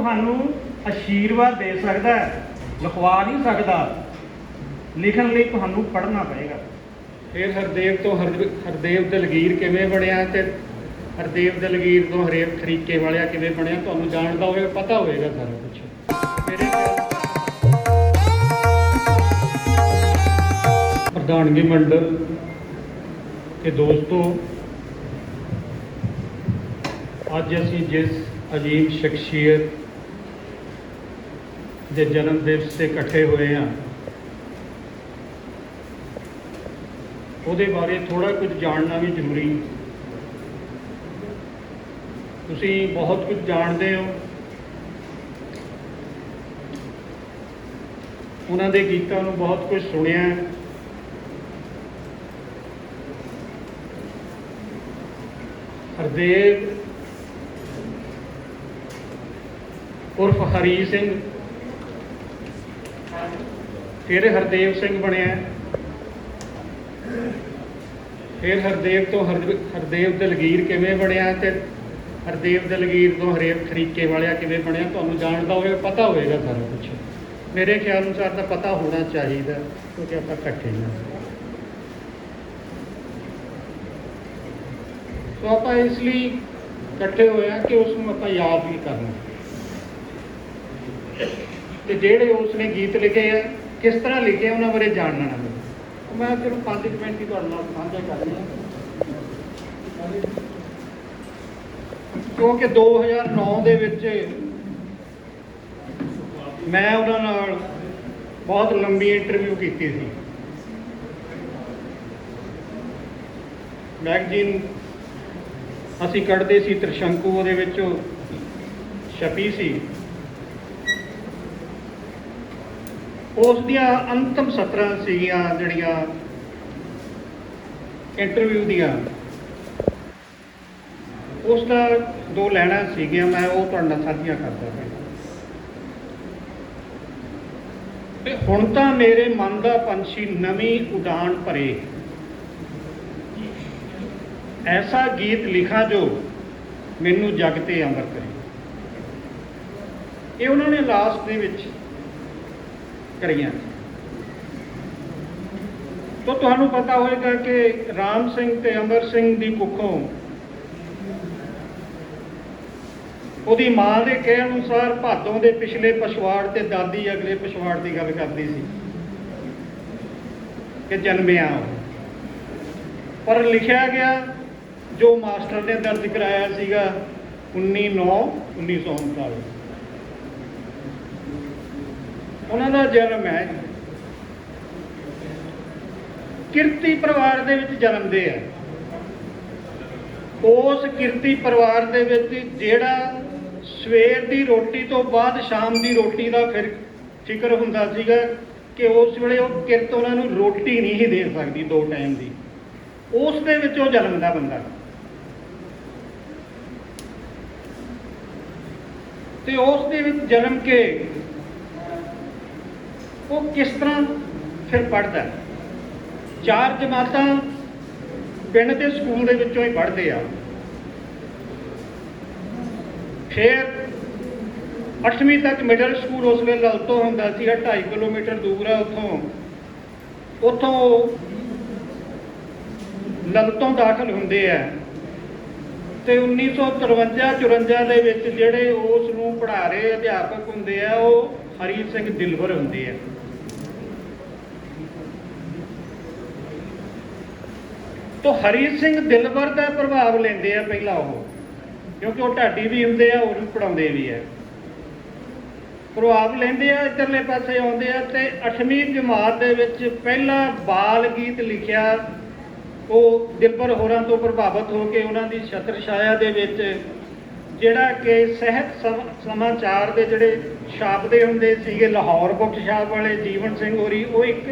ਤੁਹਾਨੂੰ ਆਸ਼ੀਰਵਾਦ ਦੇ ਸਕਦਾ ਹੈ, ਲਿਖਵਾ ਨਹੀਂ ਸਕਦਾ। ਲਿਖਣ ਲਈ ਤੁਹਾਨੂੰ ਪੜ੍ਹਨਾ ਪਏਗਾ। ਫਿਰ ਹਰਦੇਵ ਤੋਂ ਹਰ- ਹਰਦੇਵ ਦਲਗੀਰ ਕਿਵੇਂ ਬਣਿਆ ਤੇ ਹਰਦੇਵ ਦਲਗੀਰ ਤੋਂ ਹਰੇਵ ਤਰੀਕੇ ਵਾਲਿਆ ਕਿਵੇਂ ਬਣਿਆ, ਤੁਹਾਨੂੰ ਜਾਣਦਾ ਹੋਵੇਗਾ ਪਤਾ ਹੋਵੇਗਾ ਸਾਰਾ ਕੁਝ ਮੇਰੇ ਪ੍ਰਧਾਨਗੀ ਮੰਡਲ ਤੇ ਦੋਸਤੋ, ਅੱਜ ਅਸੀਂ ਜਿਸ ਅਜੀਬ ਸ਼ਖਸੀਅਤ ਦੇ ਜਨਮ ਦਿਵਸ ਤੇ ਇਕੱਠੇ ਹੋਏ ਹਾਂ। ਉਹਦੇ ਬਾਰੇ ਥੋੜਾ ਕੁਝ ਜਾਣਨਾ ਵੀ ਜ਼ਰੂਰੀ। ਤੁਸੀਂ ਬਹੁਤ ਕੁਝ ਜਾਣਦੇ ਹੋ। ਉਹਨਾਂ ਦੇ ਗੀਤਾਂ ਨੂੰ ਬਹੁਤ ਕੁਝ ਸੁਣਿਆ। ਹੈ। ਹਰਦੇਵ, ਉਰਫ ਹਰੀ ਸਿੰਘ ਫਿਰ ਹਰਦੇਵ ਸਿੰਘ ਬਣਿਆ। ਫਿਰ ਹਰਦੇਵ ਤੋਂ ਹਰ- ਹਰਦੇਵ ਦਲਗੀਰ ਕਿਵੇਂ ਬਣਿਆ ਤੇ ਹਰਦੇਵ ਦਲਗੀਰ ਤੋਂ ਹਰੇਵ ਤਰੀਕੇ ਵਾਲਿਆ ਕਿਵੇਂ ਬਣਿਆ, ਤੁਹਾਨੂੰ ਜਾਣਦਾ ਹੋਵੇਗਾ ਪਤਾ ਹੋਵੇਗਾ ਸਾਰਾ ਕੁਝ ਮੇਰੇ ਖਿਆਲ ਅਨੁਸਾਰ ਤਾਂ ਪਤਾ ਹੋਣਾ ਚਾਹੀਦਾ, ਕਿਉਂਕਿ ਆਪਾਂ ਇਕੱਠੇ ਹਾਂ ਸੋ ਆਪਾਂ ਇਸ ਲਈ ਇਕੱਠੇ ਹੋਏ ਹਾਂ ਕਿ ਉਸ ਨੂੰ ਆਪਾਂ ਯਾਦ ਵੀ ਕਰਨਾ। ਤੇ ਜਿਹੜੇ ਉਸ ਨੇ ਗੀਤ ਲਿਖੇ ਆ ਕਿਸ ਤਰ੍ਹਾਂ ਲਿਖੇ ਆ, ਉਹਨਾਂ ਬਾਰੇ ਜਾਣਨਾ ਨਾ ਮੈਂ ਸਿਰਫ 5 ਮਿੰਟ ਹੀ ਤੁਹਾਡੇ ਨਾਲ ਸਾਂਝਾ ਕਰਨੀ ਕਿਉਂਕਿ 2009 ਦੇ ਵਿੱਚ ਮੈਂ ਉਹਨਾਂ ਨਾਲ ਬਹੁਤ ਲੰਬੀ ਇੰਟਰਵਿਊ ਕੀਤੀ ਸੀ। ਮੈਗਜ਼ੀਨ ਅਸੀਂ ਕੱਢਦੇ ਸੀ ਤ੍ਰਿਸ਼ੰਕੂ ਉਹਦੇ ਵਿੱਚ ਛਪੀ ਸੀ। ਉਸ ਦੀਆਂ ਅੰਤਮ ਸਤਰਾਂ ਸੀਗੀਆਂ ਜਿਹੜੀਆਂ ਇੰਟਰਵਿਊ ਦੀਆਂ। ਉਸ ਦਾ ਦੋ ਲੈਣਾ ਸੀਗੀਆਂ, ਮੈਂ ਉਹ ਤੁਹਾਡੇ ਨਾਲ ਸਾਂਝੀਆਂ ਕਰਦਾ ਹਾਂ ਤੇ ਹੁਣ ਤਾਂ ਮੇਰੇ ਮਨ ਦਾ ਪੰਛੀ ਨਵੀਂ ਉਡਾਨ ਭਰੇ। ਐਸਾ ਗੀਤ ਲਿਖਾ ਜੋ ਮੈਨੂੰ ਜਗ ਤੇ ਅਮਰ ਕਰੇ। ਇਹ ਉਹਨਾਂ ਨੇ ਲਾਸਟ ਦੇ ਵਿੱਚ ਕਰੀਆਂ। ਤੋ ਤੁਹਾਨੂੰ ਪਤਾ ਹੋਵੇਗਾ ਕਿ ਰਾਮ ਸਿੰਘ ਤੇ ਅਮਰ ਸਿੰਘ ਦੀ ਕੁੱਖੋਂ ਉਹਦੀ ਮਾਂ ਦੇ ਕਹਿਣ ਅਨੁਸਾਰ ਭਾਦੋਂ ਦੇ ਪਿਛਲੇ ਪਛਵਾੜ ਤੇ ਦਾਦੀ ਅਗਲੇ ਪਛਵਾੜ ਦੀ ਗੱਲ ਕਰਦੀ ਸੀ ਕਿ ਜਨਮਿਆ ਪਰ ਲਿਖਿਆ ਗਿਆ, ਜੋ ਮਾਸਟਰ ਨੇ ਦਰਜ ਕਰਾਇਆ ਸੀਗਾ 19/9/1939 ਉਹਨਾਂ ਦਾ ਜਨਮ ਹੈ ਕਿਰਤੀ ਪਰਿਵਾਰ ਦੇ ਵਿੱਚ ਜਨਮਦੇ ਆ। ਉਸ ਕਿਰਤੀ ਪਰਿਵਾਰ ਦੇ ਵਿੱਚ ਜਿਹੜਾ ਸਵੇਰ ਦੀ ਰੋਟੀ ਤੋਂ ਬਾਅਦ ਸ਼ਾਮ ਦੀ ਰੋਟੀ ਦਾ ਫਿਰ ਫਿਕਰ ਹੁੰਦਾ ਸੀਗਾ ਕਿ ਉਸ ਵੇਲੇ ਉਹ ਕਿਰਤ ਉਹਨਾਂ ਨੂੰ ਰੋਟੀ ਨਹੀਂ ਸੀ ਦੇ ਸਕਦੀ ਦੋ ਟਾਈਮ ਦੀ। ਉਸ ਦੇ ਵਿੱਚ ਉਹ ਜਨਮਦਾ ਬੰਦਾ। ਤੇ ਉਸ ਦੇ ਵਿੱਚ ਜਨਮ ਕੇ ਉਹ ਕਿਸ ਤਰ੍ਹਾਂ ਫਿਰ ਪੜਦਾ ਚਾਰ ਜਮਾਤਾਂ ਪਿੰਡ ਦੇ ਸਕੂਲ ਦੇ ਵਿੱਚੋਂ ਹੀ ਪੜ੍ਹਦੇ ਆ। ਫਿਰ 8ਵੀਂ ਤੱਕ ਮਿਡਲ ਸਕੂਲ ਉਸ ਵੇਲੇ ਲਲਤੋਂ ਹੁੰਦਾ ਸੀ 2.5 ਕਿਲੋਮੀਟਰ ਦੂਰ ਆ ਉੱਥੋਂ। ਉੱਥੋਂ ਲਲਤੋਂ ਦਾਖਲ ਹੁੰਦੇ ਆ। ਤੇ 1953 54 ਦੇ ਵਿੱਚ ਜਿਹੜੇ ਉਸ ਨੂੰ ਪੜ੍ਹਾ ਰਹੇ ਅਧਿਆਪਕ ਹੁੰਦੇ ਆ, ਉਹ ਹਰੀ ਸਿੰਘ ਦਿਲਵਰ ਹੁੰਦੇ ਆ। ਤੋ ਹਰੀ ਸਿੰਘ ਦਿਲਵਰ ਦਾ ਪ੍ਰਭਾਵ ਲੈਂਦੇ ਆ ਪਹਿਲਾਂ ਉਹ, ਕਿਉਂਕਿ ਉਹ ਢਾਡੀ ਵੀ ਹੁੰਦੇ ਆ, ਉਹ ਵੀ ਪੜਾਉਂਦੇ ਵੀ ਆ। ਪ੍ਰਭਾਵ ਲੈਂਦੇ ਆ, ਇਧਰਲੇ ਪਾਸੇ ਆਉਂਦੇ ਆ ਤੇ 8ਵੀਂ ਜਮਾਤ ਦੇ ਵਿੱਚ ਪਹਿਲਾ ਬਾਲ ਗੀਤ ਲਿਖਿਆ, ਉਹ ਦਿਲਬਰ ਹੋਰਾਂ ਤੋਂ ਪ੍ਰਭਾਵਿਤ ਹੋ ਕੇ ਉਹਨਾਂ ਦੀ ਛਤਰ ਛਾਇਆ ਦੇ ਵਿੱਚ, ਜਿਹੜਾ ਕਿ ਸਹਿਤ ਸਮਾਚਾਰ ਦੇ ਜਿਹੜੇ ਛਾਪਦੇ ਹੁੰਦੇ ਸੀਗੇ, ਲਾਹੌਰ ਬੁੱਕ ਛਾਪ ਵਾਲੇ ਜੀਵਨ ਸਿੰਘ ਹੋਰੀ, ਉਹ ਇੱਕ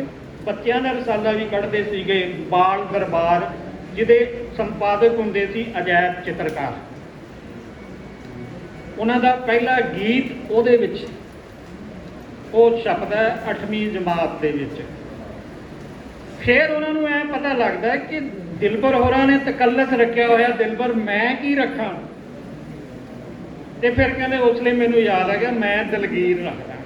ਬੱਚਿਆਂ ਦਾ ਰਸਾਲਾ ਵੀ ਕੱਢਦੇ ਸੀਗੇ, ਬਾਲ ਦਰਬਾਰ, ਜਿਹਦੇ ਸੰਪਾਦਕ ਹੁੰਦੇ ਸੀ ਅਜੈਬ ਚਿੱਤਰਕਾਰ। ਉਹਨਾਂ ਦਾ ਪਹਿਲਾ ਗੀਤ ਉਹਦੇ ਵਿੱਚ, ਉਹ ਛਪਦਾ 8ਵੀਂ ਜਮਾਤ ਦੇ ਵਿੱਚ। ਫਿਰ ਉਹਨਾਂ ਨੂੰ ਐ ਪਤਾ ਲੱਗਦਾ ਕਿ ਦਿਲਬਰ ਹੋਰਾਂ ਨੇ ਤਕੱਲਸ ਰੱਖਿਆ ਹੋਇਆ, ਦਿਲਬਰ ਮੈਂ ਕੀ ਰੱਖਾਂ? ਤੇ ਫਿਰ ਕਹਿੰਦੇ, ਉਸ ਲਈ ਮੈਨੂੰ ਯਾਦ ਆ ਗਿਆ, ਮੈਂ ਦਲਗੀਰ ਰੱਖਦਾ।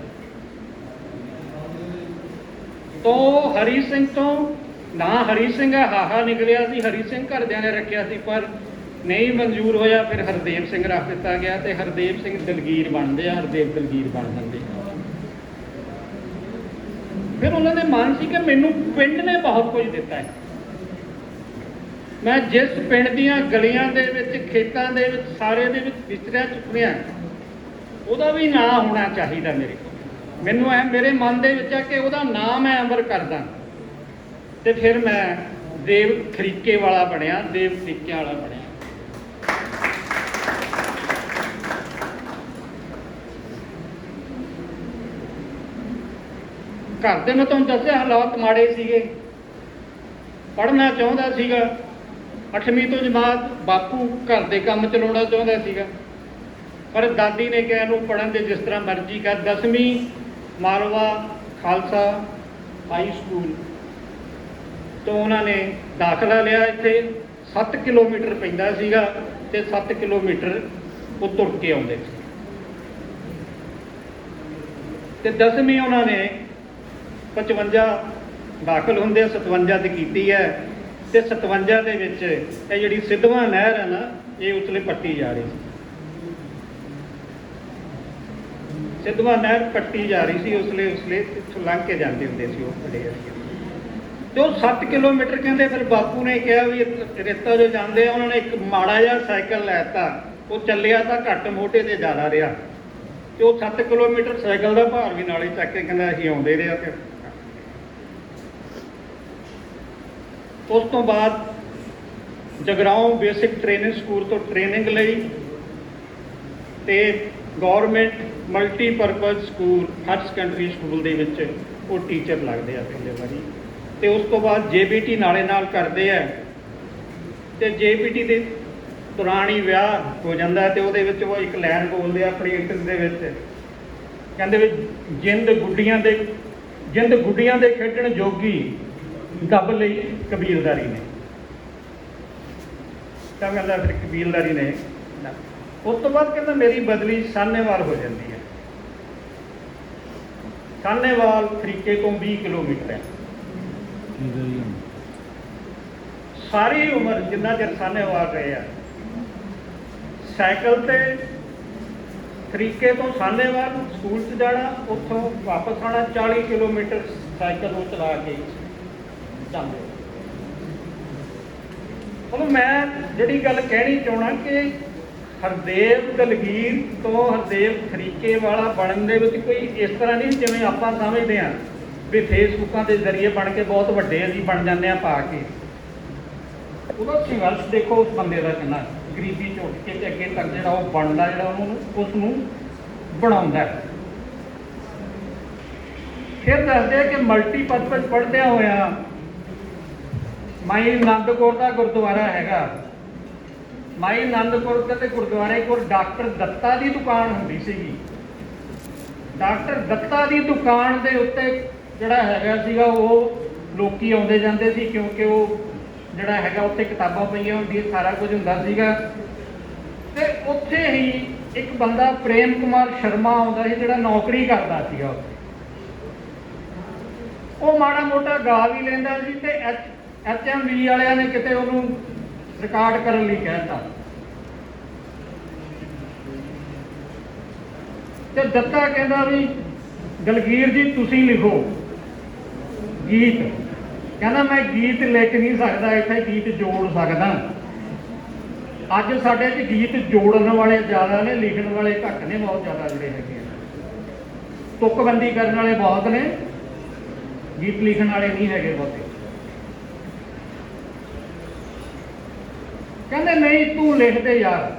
ਤੋਂ ਹਰੀ ਸਿੰਘ ਤੋਂ, ਨਾ ਹਰੀ ਸਿੰਘ ਹਾਹਾ ਨਿਕਲਿਆ ਸੀ, ਹਰੀ ਸਿੰਘ ਘਰਦਿਆਂ ਨੇ ਰੱਖਿਆ ਸੀ, ਪਰ ਨਹੀਂ ਮਨਜ਼ੂਰ ਹੋਇਆ, ਫਿਰ ਹਰਦੇਵ ਸਿੰਘ ਰੱਖ ਦਿੱਤਾ ਗਿਆ ਤੇ ਹਰਦੇਵ ਸਿੰਘ ਦਲਗੀਰ ਬਣਦੇ ਆ, ਹਰਦੇਵ ਦਲਗੀਰ ਬਣ ਜਾਂਦੇ ਫਿਰ ਉਹਨਾਂ ਦੇ ਮਨ ਸੀ ਕਿ ਮੈਨੂੰ ਪਿੰਡ ਨੇ ਬਹੁਤ ਕੁਝ ਦਿੱਤਾ ਹੈ। ਮੈਂ ਜਿਸ ਪਿੰਡ ਦੀਆਂ ਗਲੀਆਂ ਦੇ ਵਿੱਚ, ਖੇਤਾਂ ਦੇ ਵਿੱਚ ਸਾਰੇ ਦੇ ਵਿੱਚ ਵਿਚਰਿਆ ਚੁੱਕਿਆ ਉਹਦਾ ਵੀ ਨਾਂ ਹੋਣਾ ਚਾਹੀਦਾ ਮੇਰੇ ਕੋਲ। ਮੈਨੂੰ ਐ ਮੇਰੇ ਮਨ ਦੇ ਵਿੱਚ ਆ ਕਿ ਉਹਦਾ ਨਾਮ ਮੈਂ ਅਮਰ ਕਰਦਾ। ਤੇ ਫਿਰ ਮੈਂ ਦੇਵ ਖਰੀਕੇ ਵਾਲਾ ਬਣਿਆ, ਦੇਵ ਖਰੀਕੇ ਵਾਲਾ ਬਣਿਆ। ਘਰ ਦੇ ਮੈਂ ਤੁਹਾਨੂੰ ਦੱਸਿਆ, ਹਾਲਾਤ ਮਾੜੇ ਸੀਗੇ। ਪੜ੍ਹਨਾ ਚਾਹੁੰਦਾ ਸੀਗਾ। 8ਵੀਂ ਤੋਂ ਜਮਾਤ ਬਾਪੂ ਘਰ ਦੇ ਕੰਮ ਚਲਾਉਣਾ ਚਾਹੁੰਦਾ ਸੀਗਾ। ਪਰ ਦਾਦੀ ਨੇ ਕਿਹਾ ਨੂੰ ਪੜਨ ਦੇ ਜਿਸ ਤਰ੍ਹਾਂ ਮਰਜ਼ੀ ਕਰ। 10ਵੀਂ ਮਾਲਵਾ ਖਾਲਸਾ ਹਾਈ ਸਕੂਲ ਤੋਂ ਉਹਨਾਂ ਨੇ ਦਾਖਲਾ ਲਿਆ ਇੱਥੇ। 7 ਕਿਲੋਮੀਟਰ ਪੈਂਦਾ ਸੀਗਾ ਤੇ 7 ਕਿਲੋਮੀਟਰ ਉਹ ਤੁਰ ਕੇ ਆਉਂਦੇ ਸੀ। ਤੇ 10ਵੀਂ ਉਹਨਾਂ ਨੇ 55 ਦਾਖਲ ਹੁੰਦੇ 57 ਤੇ ਕੀਤੀ ਹੈ। ਤੇ 57 ਦੇ ਵਿੱਚ ਇਹ ਜਿਹੜੀ ਸਿੱਧਵਾਂ ਨਹਿਰ ਹੈ ਨਾ, ਇਹ ਉਸਲੇ ਪੱਟੀ ਜਾ ਰਹੀ ਸੀ। ਸਿੱਧਵਾ ਨਹਿਰ ਪੱਟੀ ਜਾ ਰਹੀ ਸੀ, ਉਸਲੇ ਉਸਲੇ ਲੰਘ ਕੇ ਜਾਂਦੇ ਹੁੰਦੇ ਸੀ ਉਹ ਬੜੇ ਤੇ ਉਹ 7 ਕਿਲੋਮੀਟਰ ਕਹਿੰਦੇ ਫਿਰ ਬਾਪੂ ਨੇ ਕਿਹਾ ਵੀ ਰੇਤਾ ਜੋ ਜਾਂਦੇ ਆ, ਉਹਨਾਂ ਨੇ ਇੱਕ ਮਾੜਾ ਜਿਹਾ ਸਾਈਕਲ ਲੈਤਾ। ਉਹ ਚੱਲਿਆ ਤਾਂ ਘੱਟ ਮੋਢੇ ਤੇ ਜ਼ਿਆਦਾ ਰਿਹਾ। ਤੇ ਉਹ 7 ਕਿਲੋਮੀਟਰ ਸਾਈਕਲ ਦਾ ਭਾਰ ਵੀ ਨਾਲੇ ਚੱਕ ਕੇ ਕਹਿੰਦਾ ਅਸੀਂ ਆਉਂਦੇ ਰਹੇ ਤੇ ਉਸ ਤੋਂ ਬਾਅਦ ਜਗਰਾਉਂ ਬੇਸਿਕ ਟ੍ਰੇਨਿੰਗ ਸਕੂਲ ਤੋਂ ਟ੍ਰੇਨਿੰਗ ਲਈ ਤੇ government multipurpose school higher secondary school ਦੇ ਵਿੱਚ ਉਹ ਟੀਚਰ ਲੱਗਦੇ ਆ ਪਹਿਲੇ ਵਾਰੀ। ਤੇ ਉਸ ਤੋਂ ਬਾਅਦ ਜੇਬੀਟੀ ਨਾਲੇ ਨਾਲ ਕਰਦੇ ਆ। ਤੇ ਜੇਬੀਟੀ ਦੇ ਦੌਰਾਨ ਹੀ ਵਿਆਹ ਹੋ ਜਾਂਦਾ ਤੇ ਉਹਦੇ ਵਿੱਚ ਉਹ ਇੱਕ ਲਾਈਨ ਬੋਲਦੇ ਆ ਆਪਣੀ ਇੰਟਰ ਦੇ ਵਿੱਚ। ਕਹਿੰਦੇ ਵੀ ਜਿੰਦ ਗੁੱਡੀਆਂ ਦੇ, ਜਿੰਦ ਗੁੱਡੀਆਂ ਦੇ ਖੇਡਣ ਜੋਗੀ ਗੱਬ ਲਈ ਕਬੀਲਦਾਰੀ ਨੇ। ਤਾਂ ਕਹਿੰਦਾ ਫਿਰ ਕਬੀਲਦਾਰੀ ਨੇ। ਉਸ ਤੋਂ ਬਾਅਦ ਕਹਿੰਦਾ ਮੇਰੀ ਬਦਲੀ ਸਾਹਨੇਵਾਲ ਹੋ ਜਾਂਦੀ ਹੈ। ਸਾਹਨੇਵਾਲ ਤਰੀਕੇ ਤੋਂ 20 ਕਿਲੋਮੀਟਰ ਹੈ। ਸਾਰੀ ਉਮਰ ਜਿੰਨਾ ਚਿਰ ਸਾਹਨੇਵਾਲ ਰਹੇ ਆ, ਸਾਈਕਲ ਤੇ ਤਰੀਕੇ ਤੋਂ ਸਾਹਨੇਵਾਲ ਸਕੂਲ 'ਚ ਜਾਣਾ, ਉੱਥੋਂ ਵਾਪਸ ਆਣਾ 40 ਕਿਲੋਮੀਟਰ ਸਾਈਕਲ ਉਹ ਚਲਾ ਕੇ ਜਾਂਦੇ ਹੁਣ ਮੈਂ ਜਿਹੜੀ ਗੱਲ ਕਹਿਣੀ ਚਾਹਣਾ ਕਿ ਹਰਦੇਵ ਦਲਗੀਰ ਤੋਂ ਹਰਦੇਵ ਖਰੀਕੇ ਵਾਲਾ ਬਣਨ ਦੇ ਵਿੱਚ ਕੋਈ ਇਸ ਤਰ੍ਹਾਂ ਨਹੀਂ, ਜਿਵੇਂ ਆਪਾਂ ਸਮਝਦੇ ਹਾਂ ਵੀ ਫੇਸਬੁੱਕਾਂ ਦੇ ਜ਼ਰੀਏ ਬਣ ਕੇ ਬਹੁਤ ਵੱਡੇ ਅਸੀਂ ਬਣ ਜਾਂਦੇ ਆ ਪਾ ਕੇ। ਉਹਦਾ ਸੰਘਰਸ਼ ਦੇਖੋ ਉਸ ਬੰਦੇ ਦਾ ਕਿੰਨਾ ਗਰੀਬੀ ਚ ਉੱਠ ਕੇ ਤੇ ਅੱਗੇ ਤੱਕ ਜਿਹੜਾ ਉਹ ਬਣਦਾ, ਜਿਹੜਾ ਉਹਨੂੰ ਉਸ ਨੂੰ ਬਣਾਉਂਦਾ। ਫਿਰ ਦੱਸਦੇ ਆ ਕਿ ਮਲਟੀਪਰਪਸ ਪੜ੍ਹਦਿਆਂ ਹੋਇਆ ਮਾਈ ਨੰਦ ਕੌਰ ਦਾ ਗੁਰਦੁਆਰਾ ਹੈਗਾ। ਮਾਈ ਆਨੰਦਪੁਰ ਤੇ ਗੁਰਦੁਆਰੇ ਕੋਲ ਡਾਕਟਰ ਦੱਤਾ ਦੀ ਦੁਕਾਨ ਹੁੰਦੀ ਸੀਗੀ। ਡਾਕਟਰ ਦੱਤਾ ਦੀ ਦੁਕਾਨ ਦੇ ਉੱਤੇ ਜਿਹੜਾ ਹੈਗਾ ਸੀਗਾ ਉਹ ਲੋਕੀ ਆਉਂਦੇ ਜਾਂਦੇ ਸੀ ਕਿਉਂਕਿ ਉਹ ਜਿਹੜਾ ਹੈਗਾ ਉੱਥੇ ਕਿਤਾਬਾਂ ਪਈਆਂ ਹੁੰਦੀਆਂ, ਸਾਰਾ ਕੁਝ ਹੁੰਦਾ ਸੀਗਾ। ਤੇ ਉੱਥੇ ਹੀ ਇੱਕ ਬੰਦਾ ਪ੍ਰੇਮ ਕੁਮਾਰ ਸ਼ਰਮਾ ਆਉਂਦਾ ਸੀ ਜਿਹੜਾ ਨੌਕਰੀ ਕਰਦਾ ਸੀਗਾ। ਉੱਥੇ ਉਹ ਮਾੜਾ ਮੋਟਾ ਗਾ ਵੀ ਲੈਂਦਾ ਸੀ ਤੇ ਐਚ ਐਮ ਵੀ ਵਾਲਿਆਂ ਨੇ ਕਿਤੇ ਉਹਨੂੰ ਰਿਕਾਰਡ ਕਰਨ ਲਈ ਕਹਿਤਾ। ਤੇ ਦੱਤਾ ਕਹਿੰਦਾ ਵੀ ਦਲਗੀਰ ਜੀ, ਤੁਸੀਂ ਲਿਖੋ ਗੀਤ। ਕਹਿੰਦਾ, ਮੈਂ ਗੀਤ ਲਿਖ ਨਹੀਂ ਸਕਦਾ, ਇੱਥੇ ਗੀਤ ਜੋੜ ਸਕਦਾ। ਅੱਜ ਸਾਡੇ 'ਚ ਗੀਤ ਜੋੜਨ ਵਾਲੇ ਜ਼ਿਆਦਾ ਨੇ, ਲਿਖਣ ਵਾਲੇ ਘੱਟ ਨੇ, ਬਹੁਤ ਜ਼ਿਆਦਾ ਜਿਹੜੇ ਹੈਗੇ ਆ। ਤੁਕਬੰਦੀ ਕਰਨ ਵਾਲੇ ਬਹੁਤ ਨੇ, ਗੀਤ ਲਿਖਣ ਵਾਲੇ ਨਹੀਂ ਹੈਗੇ ਬਹੁਤੇ। ਕਹਿੰਦੇ ਨਹੀਂ, ਤੂੰ ਲਿਖ ਦੇ ਯਾਰ।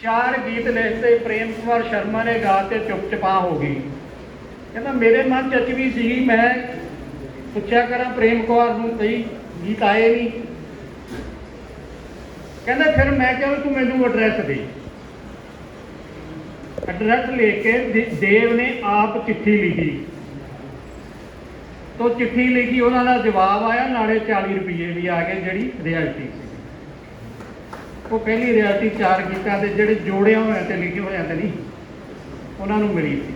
ਚਾਰ ਗੀਤ ਲਿਖਤੇ ਪ੍ਰੇਮ ਕੁਮਾਰ ਸ਼ਰਮਾ ਨੇ ਗਾ ਤੇ ਚੁੱਪ ਚਪਾ ਹੋ ਗਈ। ਕਹਿੰਦਾ ਮੇਰੇ ਮਨ ਚ ਅਚ ਵੀ ਸੀ ਮੈਂ ਪੁੱਛਿਆ ਕਰਾਂ ਪ੍ਰੇਮ ਕੁਮਾਰ ਨੂੰ ਕਈ ਗੀਤ ਆਏ ਨਹੀਂ ਕਹਿੰਦਾ ਫਿਰ ਮੈਂ ਕਿਹਾ ਤੂੰ ਮੈਨੂੰ ਐਡਰੈਸ ਦੇ। ਐਡਰੈਸ ਲੈ ਕੇ ਦੇਵ ਨੇ ਆਪ ਚਿੱਠੀ ਲਿਖੀ। ਤੋ ਚਿੱਠੀ ਲਿਖੀ, ਉਹਨਾਂ ਦਾ ਜਵਾਬ ਆਇਆ, ਨਾਲੇ 40 ਰੁਪਏ ਵੀ ਆ ਗਏ ਜਿਹੜੀ ਰਿਐਲਿਟੀ ਸੀ। ਉਹ ਪਹਿਲੀ ਰਿਆਇਤੀ ਚਾਰ ਗੀਤਾਂ ਦੇ ਜਿਹੜੇ ਜੋੜਿਆ ਹੋਇਆ ਤੇ ਲਿਖੇ ਹੋਇਆਂ ਤੇ ਨਹੀਂ, ਉਹਨਾਂ ਨੂੰ ਮਿਲੀ ਸੀ।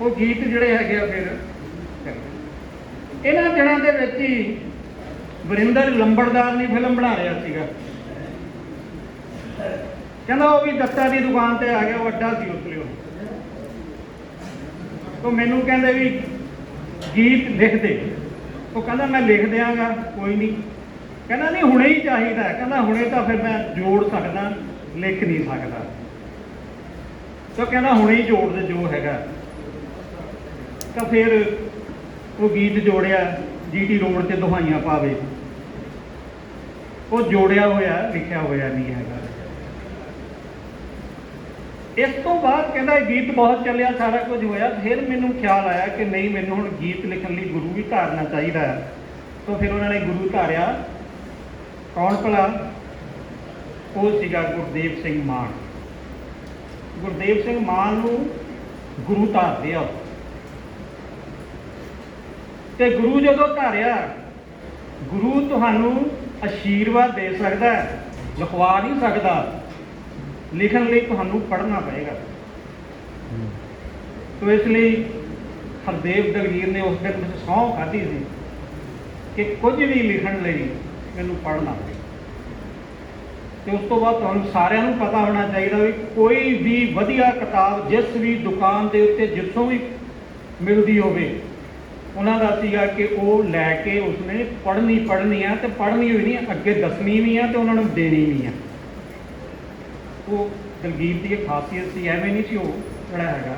ਉਹ ਗੀਤ ਜਿਹੜੇ ਹੈਗੇ ਆ ਫਿਰ ਇਹਨਾਂ ਦਿਨਾਂ ਦੇ ਵਿੱਚ ਹੀ ਵਰਿੰਦਰ ਲੰਬੜਦਾਰ ਨੇ ਫਿਲਮ ਬਣਾ ਰਿਹਾ ਸੀਗਾ। ਕਹਿੰਦਾ ਉਹ ਵੀ ਦੱਤਾ ਦੀ ਦੁਕਾਨ ਤੇ ਆ ਗਿਆ, ਉਹ ਅੱਡਾ ਸੀ ਉਸ ਲਈ ਉਹ ਮੈਨੂੰ ਕਹਿੰਦੇ ਵੀ ਗੀਤ ਲਿਖ ਦੇ। ਉਹ ਕਹਿੰਦਾ ਮੈਂ ਲਿਖ ਦਿਆਂਗਾ, ਕੋਈ ਨਹੀਂ। ਕਹਿੰਦਾ ਨਹੀਂ ਹੁਣੇ ਹੀ ਚਾਹੀਦਾ ਕਹਿੰਦਾ ਹੁਣੇ ਤਾਂ ਫਿਰ ਮੈਂ ਜੋੜ ਸਕਦਾ, ਲਿਖ ਨਹੀਂ ਸਕਦਾ। ਤਾਂ ਕਹਿੰਦਾ ਹੁਣੇ ਹੀ ਜੋੜ ਦੇ ਜੋ ਹੈਗਾ। ਤਾਂ ਫਿਰ ਉਹ ਗੀਤ ਜੋੜਿਆ, ਜੀਟੀ ਰੋਡ ਤੇ ਦੁਹਾਈਆਂ ਪਾਵੇ। ਉਹ ਜੋੜਿਆ ਹੋਇਆ, ਲਿਖਿਆ ਹੋਇਆ ਨਹੀਂ ਹੈਗਾ। ਇਸ ਤੋਂ ਬਾਅਦ ਕਹਿੰਦਾ ਇਹ ਗੀਤ ਬਹੁਤ ਚੱਲਿਆ, ਸਾਰਾ ਕੁਝ ਹੋਇਆ। ਫਿਰ ਮੈਨੂੰ ਖਿਆਲ ਆਇਆ ਕਿ ਨਹੀਂ, ਮੈਨੂੰ ਹੁਣ ਗੀਤ ਲਿਖਣ ਲਈ ਗੁਰੂ ਵੀ ਧਾਰਨਾ ਚਾਹੀਦਾ ਹੈ। ਤਾਂ ਫਿਰ ਉਹਨਾਂ ਨੇ ਗੁਰੂ ਧਾਰਿਆ। ਕੌਣ ਭਲਾ? ਉਹ ਸੀਗਾ ਗੁਰਦੇਵ ਸਿੰਘ ਮਾਨ। ਗੁਰਦੇਵ ਸਿੰਘ ਮਾਨ ਨੂੰ ਗੁਰੂ ਧਾਰਦੇ ਆ ਤੇ ਗੁਰੂ ਜਦੋਂ ਧਾਰਿਆ, ਗੁਰੂ ਤੁਹਾਨੂੰ ਆਸ਼ੀਰਵਾਦ ਦੇ ਸਕਦਾ ਹੈ, ਲਿਖਵਾ ਨਹੀਂ ਸਕਦਾ। ਲਿਖਣ ਲਈ ਤੁਹਾਨੂੰ ਪੜ੍ਹਨਾ ਪਏਗਾ। ਤੋ ਇਸ ਲਈ ਹਰਦੇਵ ਦਲਗੀਰ ਨੇ ਉਸ ਦਿਨ ਵਿੱਚ ਸਹੁੰ ਖਾਧੀ ਸੀ ਕਿ ਕੁਝ ਵੀ ਲਿਖਣ ਲਈ ਮੈਨੂੰ ਪੜ੍ਹਨਾ ਪਏ ਤੇ ਉਸ ਤੋਂ ਬਾਅਦ ਤੁਹਾਨੂੰ ਸਾਰਿਆਂ ਨੂੰ ਪਤਾ ਹੋਣਾ ਚਾਹੀਦਾ ਵੀ ਕੋਈ ਵੀ ਵਧੀਆ ਕਿਤਾਬ ਜਿਸ ਵੀ ਦੁਕਾਨ ਦੇ ਉੱਤੇ ਜਿੱਥੋਂ ਵੀ ਮਿਲਦੀ ਹੋਵੇ, ਉਹਨਾਂ ਦਾ ਸੀਗਾ ਕਿ ਉਹ ਲੈ ਕੇ ਉਸਨੇ ਪੜ੍ਹਨੀ ਪੜ੍ਹਨੀ ਆ ਤੇ ਪੜ੍ਹਨੀ ਹੋਈ ਨਹੀਂ, ਅੱਗੇ ਦੱਸਣੀ ਵੀ ਆ ਤੇ ਉਹਨਾਂ ਨੂੰ ਦੇਣੀ ਵੀ ਆ। ਉਹ ਦਲਗੀਰ ਦੀ ਇਹ ਖਾਸੀਅਤ ਸੀ, ਐਵੇਂ ਨਹੀਂ ਸੀ ਉਹ ਜਿਹੜਾ ਹੈਗਾ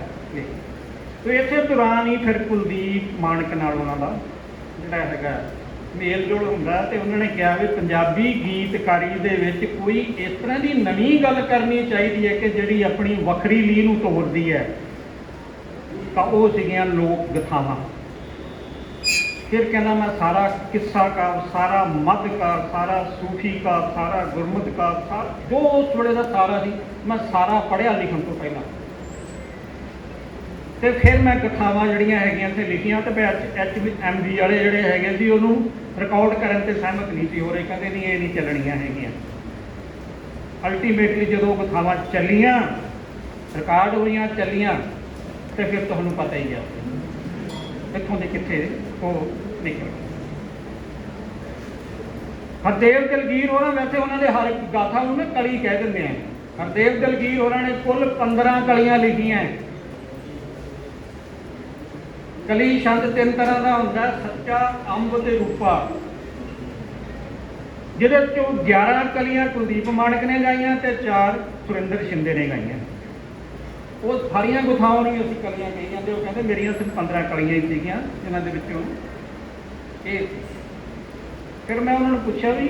ਤੇ ਇਸੇ ਦੌਰਾਨ ਹੀ ਫਿਰ ਕੁਲਦੀਪ ਮਾਨਕ ਨਾਲ ਉਹਨਾਂ ਦਾ ਜਿਹੜਾ ਹੈਗਾ ਮੇਲ ਜੋਲ ਹੁੰਦਾ ਤੇ ਉਹਨਾਂ ਨੇ ਕਿਹਾ ਵੀ ਪੰਜਾਬੀ ਗੀਤਕਾਰੀ ਦੇ ਵਿੱਚ ਕੋਈ ਇਸ ਤਰ੍ਹਾਂ ਦੀ ਨਵੀਂ ਗੱਲ ਕਰਨੀ ਚਾਹੀਦੀ ਹੈ ਕਿ ਜਿਹੜੀ ਆਪਣੀ ਵੱਖਰੀ ਲੀਹ ਨੂੰ ਤੋੜਦੀ ਹੈ। ਤਾਂ ਉਹ ਸੀਗੀਆਂ ਲੋਕ ਗਥਾਵਾਂ। ਫਿਰ ਕਹਿੰਦਾ ਮੈਂ ਸਾਰਾ ਕਿੱਸਾ ਕਾਵ, ਸਾਰਾ ਮੱਧ ਕਾਵ, ਸਾਰਾ ਸੂਫੀ ਕਾਵ, ਸਾਰਾ ਗੁਰਮਤਿ ਕਾਵ, ਸਾਰਾ ਜੋ ਉਸ ਵੇਲੇ ਦਾ ਸਾਰਾ ਸੀ, ਮੈਂ ਸਾਰਾ ਪੜ੍ਹਿਆ ਲਿਖਣ ਤੋਂ ਪਹਿਲਾਂ। ਤੇ ਫਿਰ ਮੈਂ ਕਥਾਵਾਂ ਜਿਹੜੀਆਂ ਹੈਗੀਆਂ ਤੇ ਲਿਖੀਆਂ ਤੇ ਮੈਂ ਐਚ ਐਮ ਵੀ ਵਾਲੇ ਜਿਹੜੇ ਹੈਗੇ ਸੀ ਉਹਨੂੰ ਰਿਕਾਰਡ ਕਰਨ ਤੇ ਸਹਿਮਤ ਨਹੀਂ ਸੀ ਹੋ ਰਹੇ ਕਹਿੰਦੇ ਨਹੀਂ ਇਹ ਨਹੀਂ ਚੱਲਣੀਆਂ ਹੈਗੀਆਂ। ਅਲਟੀਮੇਟਲੀ ਜਦੋਂ ਕਥਾਵਾਂ ਚੱਲੀਆਂ ਰਿਕਾਰਡ ਹੋਈਆਂ, ਚੱਲੀਆਂ, ਤੇ ਫਿਰ ਤੁਹਾਨੂੰ ਪਤਾ ਹੀ ਆ ਇੱਥੋਂ ਦੇ ਕਿੱਥੇ ਉਹ ਨਿਕਲ ਹਰਦੇਵ ਦਲਗੀਰ ਹੋਰਾਂ, ਵੈਸੇ ਉਹਨਾਂ ਦੇ ਹਰ ਇੱਕ ਗਾਥਾ ਨੂੰ ਨਾ ਕਲੀ ਕਹਿ ਦਿੰਦੇ ਆ। ਹਰਦੇਵ ਦਲਗੀਰ ਹੋਰਾਂ ਨੇ ਕੁੱਲ 15 ਕਲੀਆਂ ਲਿਖੀਆਂ। ਕਲੀ ਛੰਦ ਤਿੰਨ ਤਰ੍ਹਾਂ ਦਾ ਹੁੰਦਾ, ਸੱਚਾ, ਅੰਬ ਤੇ ਰੂਪਾ। ਜਿਹਦੇ ਚੋਂ 11 ਕਲੀਆਂ ਕੁਲਦੀਪ ਮਾਣਕ ਨੇ ਗਾਈਆਂ ਤੇ 4 ਸੁਰਿੰਦਰ ਸ਼ਿੰਦੇ ਨੇ ਗਾਈਆਂ। ਉਹ ਸਾਰੀਆਂ ਗੁਥਾਵਾਂ ਨੂੰ ਅਸੀਂ ਕਲੀਆਂ ਕਹੀਆਂ ਤੇ ਉਹ ਕਹਿੰਦੇ ਮੇਰੀਆਂ ਸਿਰਫ 15 ਕਲੀਆਂ ਹੀ ਸੀਗੀਆਂ ਜਿਨ੍ਹਾਂ ਦੇ ਵਿੱਚੋਂ ਇਹ ਫਿਰ ਮੈਂ ਉਹਨਾਂ ਨੂੰ ਪੁੱਛਿਆ ਵੀ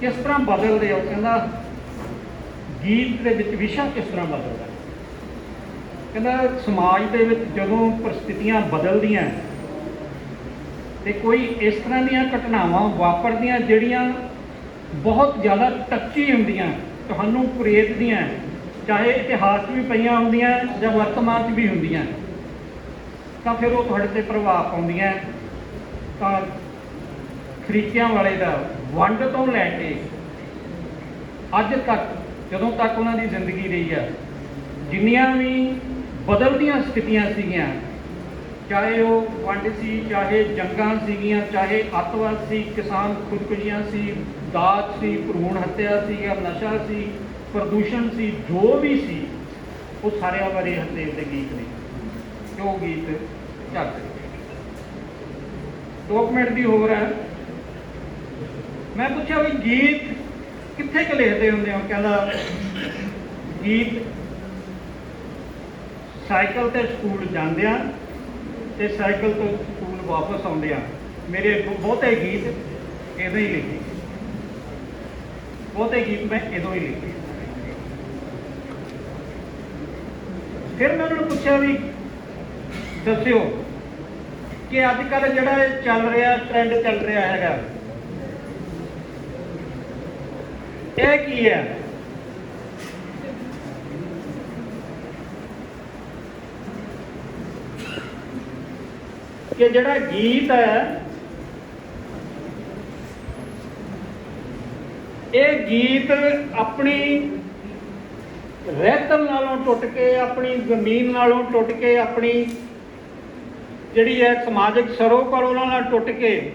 ਕਿਸ ਤਰ੍ਹਾਂ ਬਦਲਦੇ ਆ? ਉਹ ਕਹਿੰਦਾ ਗੀਤ ਦੇ ਵਿੱਚ ਵਿਸ਼ਾ ਕਿਸ ਤਰ੍ਹਾਂ ਬਦਲਦਾ? ਕਹਿੰਦਾ ਸਮਾਜ ਦੇ ਵਿੱਚ ਜਦੋਂ ਪਰਿਸਥਿਤੀਆਂ ਬਦਲਦੀਆਂ, ਤੇ ਕੋਈ ਇਸ ਤਰ੍ਹਾਂ ਦੀਆਂ ਘਟਨਾਵਾਂ ਵਾਪਰਦੀਆਂ ਜਿਹੜੀਆਂ ਬਹੁਤ ਜ਼ਿਆਦਾ ਟੱਚੀ ਹੁੰਦੀਆਂ, ਤੁਹਾਨੂੰ ਪ੍ਰੇਰਦੀਆਂ ਚਾਹੇ ਇਤਿਹਾਸ 'ਚ ਵੀ ਪਈਆਂ ਹੁੰਦੀਆਂ ਜਾਂ ਵਰਤਮਾਨ 'ਚ ਵੀ ਹੁੰਦੀਆਂ, ਤਾਂ ਫਿਰ ਉਹ ਤੁਹਾਡੇ ਤੇ ਪ੍ਰਭਾਵ ਪਾਉਂਦੀਆਂ। ਤਾਂ ਖਰੀਕਿਆਂ ਵਾਲੇ ਦਾ ਵੰਡ ਤੋਂ ਲੈ ਕੇ ਅੱਜ ਤੱਕ, ਜਦੋਂ ਤੱਕ ਉਹਨਾਂ ਦੀ ਜ਼ਿੰਦਗੀ ਰਹੀ ਆ, ਜਿੰਨੀਆਂ ਵੀ ਬਦਲਦੀਆਂ ਸਥਿਤੀਆਂ ਸੀਗੀਆਂ। ਚਾਹੇ ਉਹ ਵੰਡ ਸੀ, ਚਾਹੇ ਜੰਗਾਂ ਸੀਗੀਆਂ, ਚਾਹੇ ਅੱਤਵਾਦ ਸੀ, ਕਿਸਾਨ ਖੁਦਕੁਸ਼ੀਆਂ ਸੀ, ਦਾਜ ਸੀ, ਭਰੂਣ ਹੱਤਿਆ ਸੀ ਜਾਂ ਨਸ਼ਾ ਸੀ, ਪ੍ਰਦੂਸ਼ਣ ਸੀ, ਜੋ ਵੀ ਸੀ, ਉਹ ਸਾਰਿਆਂ ਬਾਰੇ ਹਰਦੇਵ ਦੇ ਗੀਤ ਨੇ। ਜੋ ਗੀਤ? ਚੱਲਦੇ ਦੋ ਕੁ ਮਿੰਟ ਦੀ ਹੋਰ ਹੈ। ਮੈਂ ਪੁੱਛਿਆ ਵੀ ਗੀਤ ਕਿੱਥੇ ਕੁ ਲਿਖਦੇ ਹੁੰਦੇ ਹੋ? ਕਹਿੰਦਾ ਗੀਤ ਸਾਈਕਲ ਤੇ ਸਕੂਲ ਜਾਂਦਿਆਂ ਤੇ ਸਾਈਕਲ ਤੋਂ ਸਕੂਲ ਵਾਪਸ ਆਉਂਦਿਆਂ ਮੇਰੇ ਬ- ਬਹੁਤੇ ਗੀਤ ਇਦੋਂ ਹੀ ਲਿਖੇ। ਬਹੁਤੇ ਗੀਤ ਮੈਂ ਇਦੋਂ ਹੀ ਲਿਖੇ। ਫਿਰ ਮੈਂ ਉਹਨਾਂ ਨੂੰ ਪੁੱਛਿਆ ਵੀ, ਦੱਸਿਓ ਕਿ ਅੱਜ ਕੱਲ ਜਿਹੜਾ ਚੱਲ ਰਿਹਾ ਟ੍ਰੈਂਡ ਚੱਲ ਰਿਹਾ ਹੈਗਾ, ਇਹ ਕੀ ਹੈ? ਕਿ ਜਿਹੜਾ ਗੀਤ ਹੈ, ਇਹ ਗੀਤ ਆਪਣੀ ਰਹਿਤਲ ਨਾਲੋਂ ਟੁੱਟ ਕੇ, ਆਪਣੀ ਜ਼ਮੀਨ ਨਾਲੋਂ ਟੁੱਟ ਕੇ, ਆਪਣੀ ਜਿਹੜੀ ਹੈ ਸਮਾਜਿਕ ਸਰੋਕਾਰ ਉਹਨਾਂ ਨਾਲ ਟੁੱਟ ਕੇ,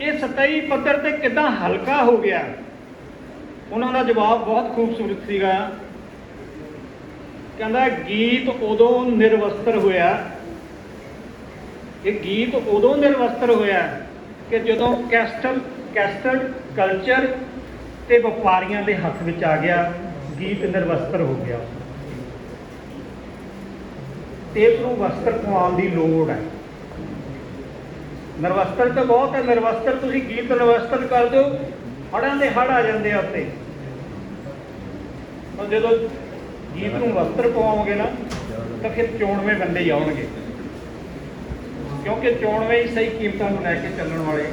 ਇਹ ਸਤਹੀ ਪੱਧਰ ਤੇ ਕਿਦਾਂ ਹਲਕਾ ਹੋ ਗਿਆ? ਉਹਨਾਂ ਦਾ ਜਵਾਬ ਬਹੁਤ ਖੂਬਸੂਰਤ ਸੀਗਾ। ਕਹਿੰਦਾ, ਗੀਤ ਉਦੋਂ ਨਿਰਵਸਤਰ ਹੋਇਆ ਇਹ ਗੀਤ ਉਦੋਂ ਨਿਰਵਸਤਰ ਹੋਇਆ ਕਿ ਜਦੋਂ ਕੈਸਟਲ ਕੈਸਟਲ ਕਲਚਰ ਤੇ ਵਪਾਰੀਆਂ ਦੇ ਹੱਥ ਵਿੱਚ ਆ ਗਿਆ, ਗੀਤ ਨਿਰਵਸਤਰ ਹੋ ਗਿਆ। ਤੇ ਇਸ ਨੂੰ ਵਸਤਰ ਪਵਾਉਣ ਦੀ ਲੋੜ ਹੈ। ਨਿਰਵਸਤਰ ਤਾਂ ਬਹੁਤ ਹੈ, ਨਿਰਵਸਤਰ ਤੁਸੀਂ ਗੀਤ ਨਿਰਵਸਤਰ ਕਰ ਦਿਓ ਹੜਾਂ ਦੇ ਹੜ ਆ ਜਾਂਦੇ ਆ ਉੱਤੇ ਪਰ ਜਦੋਂ ਗੀਤ ਨੂੰ ਵਸਤਰ ਪਵਾਓਗੇ ਨਾ, ਤਾਂ ਫਿਰ ਚੋਣਵੇਂ ਬੰਦੇ ਹੀ ਆਉਣਗੇ। ਕਿਉਂਕਿ ਚੋਣਵੇਂ ਹੀ ਸਹੀ ਕੀਮਤਾਂ ਨੂੰ ਲੈ ਕੇ ਚੱਲਣ ਵਾਲੇ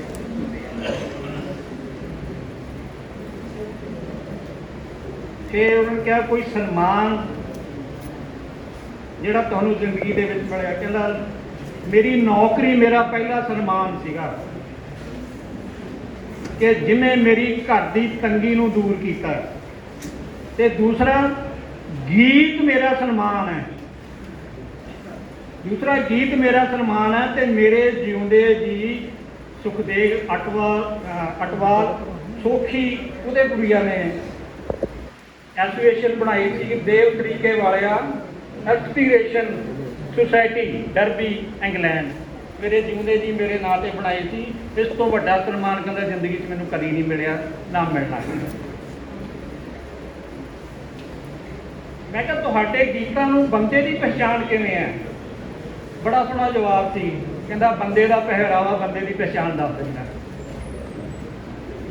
ਫਿਰ ਉਹਨਾਂ ਨੇ ਕਿਹਾ, ਕੋਈ ਸਨਮਾਨ ਜਿਹੜਾ ਤੁਹਾਨੂੰ ਜ਼ਿੰਦਗੀ ਦੇ ਵਿੱਚ ਮਿਲਿਆ, ਕਹਿੰਦਾ, ਮੇਰੀ ਨੌਕਰੀ ਮੇਰਾ ਪਹਿਲਾ ਸਨਮਾਨ ਸੀਗਾ ਕਿ ਜਿਨੇ ਮੇਰੀ ਘਰ ਦੀ ਤੰਗੀ ਨੂੰ ਦੂਰ ਕੀਤਾ। ਤੇ ਦੂਸਰਾ, ਗੀਤ ਮੇਰਾ ਸਨਮਾਨ ਹੈ। ਦੂਸਰਾ ਗੀਤ ਮੇਰਾ ਸਨਮਾਨ ਹੈ ਤੇ ਮੇਰੇ ਜਿਉਂਦੇ ਜੀ ਸੁਖਦੇਵ ਅਟਵਾ ਅਟਵਾਲ ਸੋਖੀ, ਉਹਦੇ ਗੁੜੀਆ ਨੇ ਐਸੋਸੀਏਸ਼ਨ ਬਣਾਈ ਸੀ ਦੇਵ ਤਰੀਕੇ ਵਾਲਿਆ ਐਕਸਪੀਰੇਸ਼ਨ ਸੁਸਾਇਟੀ, ਡਰਬੀ, ਇੰਗਲੈਂਡ। ਮੇਰੇ ਜਿਉਂਦੇ ਜੀ ਮੇਰੇ ਨਾਂ ਤੇ ਬਣਾਏ ਸੀ। ਇਸ ਤੋਂ ਵੱਡਾ ਸਨਮਾਨ ਕਹਿੰਦਾ ਜ਼ਿੰਦਗੀ 'ਚ ਮੈਨੂੰ ਕਦੀ ਨਹੀਂ ਮਿਲਿਆ, ਨਾ ਮਿਲਣਾ। ਮੈਂ ਕਿਹਾ, ਤੁਹਾਡੇ ਗੀਤਾਂ ਨੂੰ ਬੰਦੇ ਦੀ ਪਛਾਣ ਕਿਵੇਂ ਹੈ? ਬੜਾ ਸੋਹਣਾ ਜਵਾਬ ਸੀ। ਕਹਿੰਦਾ ਬੰਦੇ ਦਾ ਪਹਿਰਾਵਾ ਬੰਦੇ ਦੀ ਪਛਾਣ ਦੱਸ ਦਿੰਦਾ।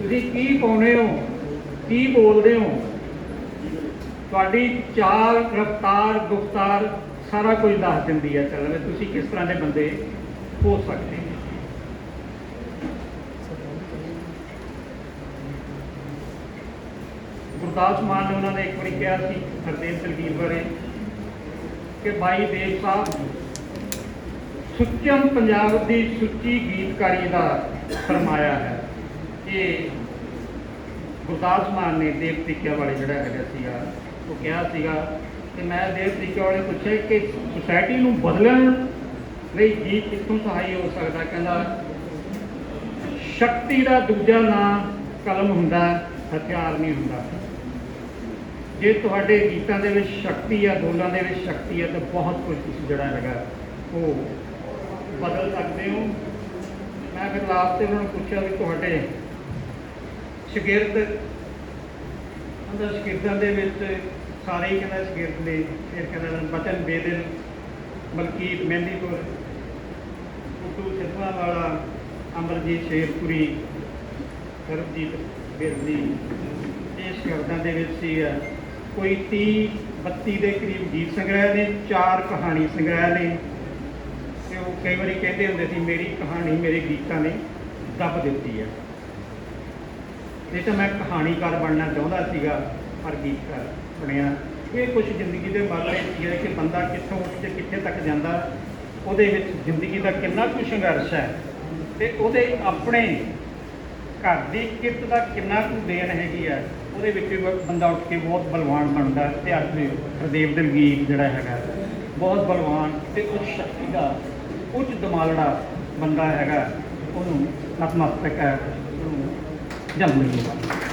ਤੁਸੀਂ ਕੀ ਪਾਉਨੇ ਹੋ? ਕੀ ਬੋਲਦੇ ਹੋ? ਤੁਹਾਡੀ ਚਾਲ, ਰਫਤਾਰ, ਗੁਫਤਾਰ ਸਾਰਾ ਕੁਝ ਦੱਸ ਦਿੰਦੀ ਹੈ। ਚੱਲ ਤੁਸੀਂ ਕਿਸ ਤਰ੍ਹਾਂ ਦੇ ਬੰਦੇ ਹੋ ਸਕਦੇ ਹੋ? ਗੁਰਦਾਸ ਮਾਨ ਨੇ ਉਹਨਾਂ ਨੇ ਇੱਕ ਵਾਰੀ ਕਿਹਾ ਸੀ, ਹਰਦੇਵ ਦਲਗੀਰ ਬਾਰੇ, ਕਿ ਭਾਈ ਦੇਵ ਸਾਹਿਬ ਸੁੱਚਮ ਪੰਜਾਬ ਦੀ ਸੁੱਚੀ ਗੀਤਕਾਰੀ ਦਾ ਫਰਮਾਇਆ ਹੈ ਇਹ ਗੁਰਦਾਸ ਮਾਨ ਨੇ ਦੇਵ ਤਰੀਕਿਆਂ ਵਾਲੇ ਜਿਹੜਾ ਹੈਗਾ ਸੀਗਾ, ਉਹ ਕਿਹਾ ਸੀਗਾ ਕਿ ਮੈਂ ਦੇਵ ਤਰੀਕਿਆਂ ਵਾਲੇ ਨੂੰ ਪੁੱਛਿਆ ਕਿ ਸੁਸਾਇਟੀ ਨੂੰ ਬਦਲਣ ਲਈ ਗੀਤ ਕਿੱਥੋਂ ਸਹਾਈ ਹੋ ਸਕਦਾ? ਕਹਿੰਦਾ, ਸ਼ਕਤੀ ਦਾ ਦੂਜਾ ਨਾਂ ਕਲਮ ਹੁੰਦਾ, ਹਥਿਆਰ ਨਹੀਂ ਹੁੰਦਾ। ਜੇ ਤੁਹਾਡੇ ਗੀਤਾਂ ਦੇ ਵਿੱਚ ਸ਼ਕਤੀ ਆ ਬੋਲਾਂ ਦੇ ਵਿੱਚ ਸ਼ਕਤੀ ਆ, ਤਾਂ ਬਹੁਤ ਕੁਝ ਤੁਸੀਂ ਜਿਹੜਾ ਹੈਗਾ, ਉਹ ਬਦਲ ਸਕਦੇ ਹੋ। ਮੈਂ ਫਿਰ ਲਾਸਟ ਤੇ ਉਹਨਾਂ ਨੂੰ ਪੁੱਛਿਆ ਵੀ ਤੁਹਾਡੇ ਸ਼ਗਿਰਦ ਅੰਦਰ ਸ਼ਾਗਿਰਦਾਂ ਦੇ ਵਿੱਚ ਸਾਰੇ ਹੀ ਕਹਿੰਦਾ ਸ਼ਾਗਿਰਦ ਨੇ, ਫਿਰ ਕਹਿੰਦਾ ਬਚਨ ਬੇਦਿਲ, ਮਲਕੀਤ, ਮਹਿੰਦੀਪੁਰ ਕੁੱਟੂ ਸਿੱਧਵਾਂ ਵਾਲਾ ਅਮਰਜੀਤ ਸ਼ੇਰਪੁਰੀ, ਸਰਬਜੀਤ ਬਿਰਦੀ ਇਹ ਸ਼ਾਗਿਰਦਾਂ ਦੇ ਵਿੱਚ ਸੀ ਕੋਈ 30 32 ਦੇ ਕਰੀਬ ਗੀਤ ਸੰਗ੍ਰਹਿ ਨੇ, ਚਾਰ ਕਹਾਣੀ ਸੰਗ੍ਰਹਿ ਨੇ। ਕਈ ਵਾਰੀ ਕਹਿੰਦੇ ਹੁੰਦੇ ਸੀ, ਮੇਰੀ ਕਹਾਣੀ ਮੇਰੇ ਗੀਤਾਂ ਨੇ ਦੱਬ ਦਿੱਤੀ ਹੈ। ਇਹ ਤਾਂ ਮੈਂ ਕਹਾਣੀਕਾਰ ਬਣਨਾ ਚਾਹੁੰਦਾ ਸੀਗਾ, ਪਰ ਗੀਤਕਾਰ ਬਣਿਆ। ਇਹ ਕੁਝ ਜ਼ਿੰਦਗੀ ਦੇ ਮਰਲੇ ਕੀ ਹੈ ਕਿ ਬੰਦਾ ਕਿੱਥੋਂ ਉੱਠ ਕੇ ਕਿੱਥੇ ਤੱਕ ਜਾਂਦਾ, ਉਹਦੇ ਵਿੱਚ ਜ਼ਿੰਦਗੀ ਦਾ ਕਿੰਨਾ ਕੁ ਸੰਘਰਸ਼ ਹੈ ਤੇ ਉਹਦੇ ਆਪਣੇ ਘਰ ਦੀ ਕਿਰਤ ਦਾ ਕਿੰਨਾ ਕੁ ਦੇਣ ਹੈਗੀ ਆ ਉਹਦੇ ਵਿੱਚ ਬੰਦਾ ਉੱਠ ਕੇ ਬਹੁਤ ਬਲਵਾਨ ਬਣਦਾ ਤੇ ਅੱਜ ਵੀ ਹਰਦੇਵ ਦਿਲਗੀਰ ਜਿਹੜਾ ਹੈਗਾ, ਬਹੁਤ ਬਲਵਾਨ ਤੇ ਉਹ ਸ਼ਕਤੀ ਦਾ ਉੱਚ ਦਮਾਲੜਾ ਬੰਦਾ ਹੈਗਾ ਉਹਨੂੰ ਨਤਮਸਤਕ ਹੈ ਉਹਨੂੰ ਜਨਮ ਮਿਲੂਗਾ